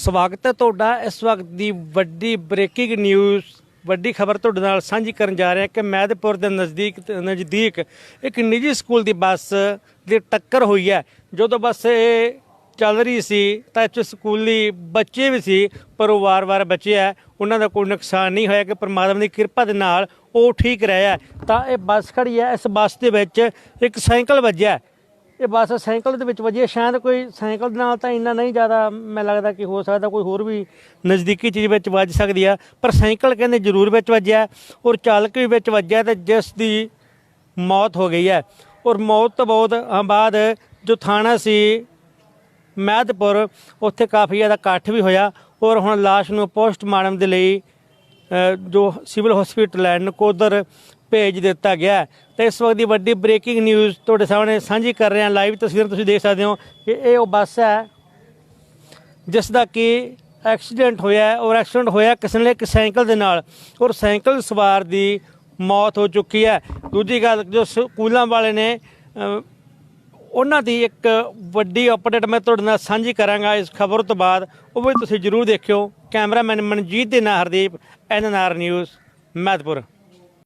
ਸਵਾਗਤ ਹੈ ਤੁਹਾਡਾ। ਇਸ ਵਕਤ ਦੀ ਵੱਡੀ ਬ੍ਰੇਕਿੰਗ ਨਿਊਜ਼ ਵੱਡੀ ਖਬਰ ਤੁਹਾਡੇ ਨਾਲ ਸਾਂਝੀ ਕਰਨ ਜਾ ਰਹੇ ਹਾਂ ਕਿ ਮੈਦਪੁਰ ਦੇ ਨਜ਼ਦੀਕ ਨਜ਼ਦੀਕ ਇੱਕ ਨਿੱਜੀ ਸਕੂਲ ਦੀ ਬੱਸ ਦੀ ਟੱਕਰ ਹੋਈ ਹੈ। ਜਦੋਂ ਬੱਸ ਇਹ ਚੱਲ ਰਹੀ ਸੀ ਤਾਂ ਇੱਥੇ 'ਚ ਸਕੂਲੀ ਬੱਚੇ ਵੀ ਸੀ ਪਰ ਉਹ ਵਾਰ-ਵਾਰ ਬਚੇ ਹੈ। ਉਹਨਾਂ ਦਾ ਕੋਈ ਨੁਕਸਾਨ ਨਹੀਂ ਹੋਇਆ ਕਿ ਪਰਮਾਤਮਾ ਦੀ ਕਿਰਪਾ ਦੇ ਨਾਲ ਉਹ ਠੀਕ ਰਿਹਾ ਤਾਂ ਇਹ ਬੱਸ ਖੜੀ ਹੈ। ਇਸ ਬੱਸ ਦੇ ਵਿੱਚ ਇੱਕ ਸਾਈਕਲ ਵੱਜਿਆ। ਇਹ ਬੱਸ ਸਾਈਕਲ ਦੇ ਵਿੱਚ ਵੱਜੀ। ਸ਼ਾਇਦ ਕੋਈ ਸਾਈਕਲ ਦੇ ਨਾਲ ਤਾਂ ਇੰਨਾ ਨਹੀਂ ਜ਼ਿਆਦਾ ਮੈਨੂੰ ਲੱਗਦਾ ਕਿ ਹੋ ਸਕਦਾ ਕੋਈ ਹੋਰ ਵੀ ਨਜ਼ਦੀਕੀ ਚੀਜ਼ ਵਿੱਚ ਵੱਜ ਸਕਦੀ ਆ। ਪਰ ਸਾਈਕਲ ਕਹਿੰਦੇ ਜ਼ਰੂਰ ਵਿੱਚ ਵੱਜਿਆ ਔਰ ਚਾਲਕ ਵੀ ਵਿੱਚ ਵੱਜਿਆ ਤੇ ਜਿਸ ਦੀ ਮੌਤ ਹੋ ਗਈ ਹੈ। ਔਰ ਮੌਤ ਤੋਂ ਬਹੁਤ ਬਾਅਦ ਜੋ ਥਾਣਾ ਸੀ ਮਹਿਦਪੁਰ, ਉੱਥੇ ਕਾਫੀ ਜ਼ਿਆਦਾ ਇਕੱਠ ਵੀ ਹੋਇਆ ਔਰ ਹੁਣ ਲਾਸ਼ ਨੂੰ ਪੋਸਟਮਾਰਟਮ ਦੇ ਲਈ ਜੋ ਸਿਵਲ ਹਸਪੀਟਲ ਹੈ ਨਕੋਦਰ ਭੇਜ ਦਿੱਤਾ ਗਿਆ ਹੈ। ਤੇ ਇਸ ਵਕਤ ਦੀ ਵੱਡੀ ਬ੍ਰੇਕਿੰਗ ਨਿਊਜ਼ ਤੁਹਾਡੇ ਸਾਹਮਣੇ ਸਾਂਝੀ ਕਰ ਰਹੇ ਹਾਂ। ਲਾਈਵ ਤਸਵੀਰ ਤੁਸੀਂ ਦੇਖ ਸਕਦੇ ਹੋ ਕਿ ਇਹ ਉਹ ਬੱਸ ਹੈ ਜਿਸ ਦਾ ਕਿ ਐਕਸੀਡੈਂਟ ਹੋਇਆ ਹੈ। ਔਰ ਐਕਸੀਡੈਂਟ ਹੋਇਆ ਕਿਸੇ ਨੇ ਇੱਕ ਸਾਈਕਲ ਦੇ ਨਾਲ। ਔਰ ਸਾਈਕਲ ਸਵਾਰ ਦੀ ਮੌਤ ਹੋ ਚੁੱਕੀ ਹੈ। ਦੂਜੀ ਗੱਲ ਜੋ ਸਕੂਲਾਂ ਵਾਲੇ ਨੇ ਅ, ਉਹਨਾਂ ਦੀ ਇੱਕ ਵੱਡੀ ਅਪਡੇਟ ਮੈਂ ਤੁਹਾਡੇ ਨਾਲ ਸਾਂਝੀ ਕਰਾਂਗਾ ਇਸ ਖਬਰ ਤੋਂ ਬਾਅਦ। ਉਹ ਵੀ ਤੁਸੀਂ ਜਰੂਰ ਦੇਖਿਓ। ਕੈਮਰਾਮੈਨ ਮਨਜੀਤ ਦੇ ਨਾਲ ਹਰਦੀਪ ਐਨਐਨਆਰ ਨਿਊਜ਼ ਮਹਿਦਪੁਰ